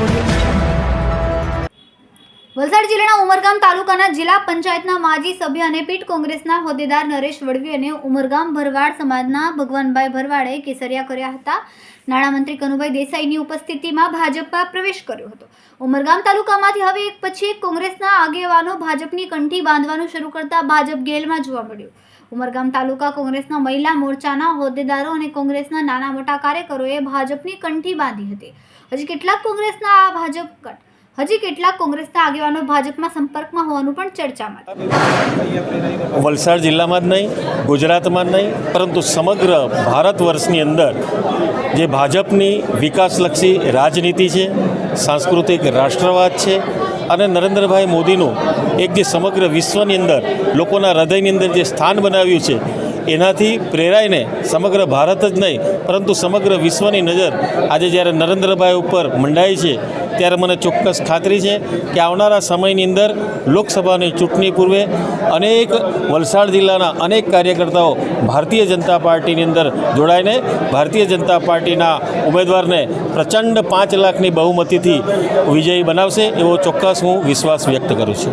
Audio. Valsad જિલ્લાના ઉમરગામ તાલુકાના જિલ્લા પંચાયતના માજી સભ્ય અને પીઠ કોંગ્રેસના હોદ્દેદાર નરેશ વડવી અને ઉમરગામ ભરવાડ સમાજના ભગવાનભાઈ ભરવાડે કેસરિયા કર્યા હતા. નાણામંત્રી કનુભાઈ દેસાઈની ઉપસ્થિતિમાં ભાજપમાં પ્રવેશ કર્યો હતો. ઉમરગામ તાલુકામાંથી હવે એક પછી એક કોંગ્રેસના આગેવાનો ભાજપની કંઠી બાંધવાનું શરૂ કરતા ભાજપ ગેલમાં જોવા મળ્યું. ઉમરગામ તાલુકા કોંગ્રેસના મહિલા મોરચાના હોદ્દેદારો અને કોંગ્રેસના નાના મોટા કાર્યકરોએ ભાજપની કંઠી બાંધી હતી. હજી કેટલાક કોંગ્રેસના આ ભાજપ હજી કેટલાક કોંગ્રેસના આગેવાનો ભાજપમાં સંપર્કમાં હોવાનું પણ ચર્ચામાં વલસાડ જિલ્લામાં જ નહીં, ગુજરાતમાં જ નહીં, પરંતુ સમગ્ર ભારત વર્ષની અંદર જે ભાજપની વિકાસલક્ષી રાજનીતિ છે, સાંસ્કૃતિક રાષ્ટ્રવાદ છે અને નરેન્દ્રભાઈ મોદીનું એક જે સમગ્ર વિશ્વની અંદર, લોકોના હૃદયની અંદર જે સ્થાન બનાવ્યું છે, એનાથી પ્રેરાઈને સમગ્ર ભારત જ નહીં, પરંતુ સમગ્ર વિશ્વની નજર આજે જ્યારે નરેન્દ્રભાઈ ઉપર મંડાઈ છે ત્યારે મને ચોક્કસ ખાતરી છે કે આવનારા સમયની અંદર લોકસભાની ચૂંટણી પૂર્વે અનેક વલસાડ જિલ્લાના અનેક કાર્યકર્તાઓ ભારતીય જનતા પાર્ટીની અંદર જોડાઈને ભારતીય જનતા પાર્ટીના ઉમેદવારને પ્રચંડ પાંચ લાખની બહુમતીથી વિજયી બનાવશે એવો ચોક્કસ હું વિશ્વાસ વ્યક્ત કરું છું.